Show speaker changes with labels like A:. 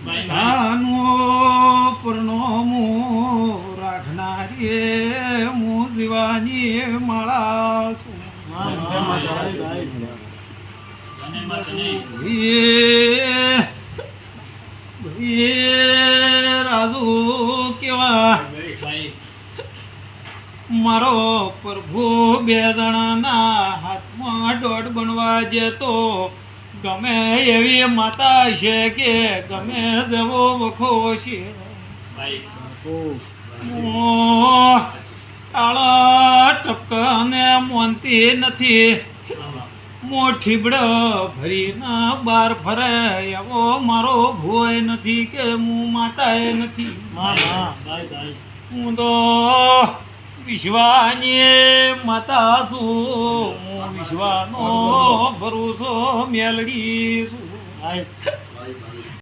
A: ભાઈ
B: પરનો રાખનારી હું દીવાની માળા
A: તને તને
B: રાજુ કેવા? મારો પ્રભુ બે જણાના હાથમાં દોઢ બનવા જતો ગમે એવી માતા છે કે ગમે જેવો વખો છે. કાળા ટપકાને મોનતી નથી. મોઠીબડ ભરીને બાર ફરે એવો મારો ભોય નથી કે હું માતાએ નથી. હું તો વિશ્વાની માતા છું. હું વિશ્વાનો ભરોસો મેલડી.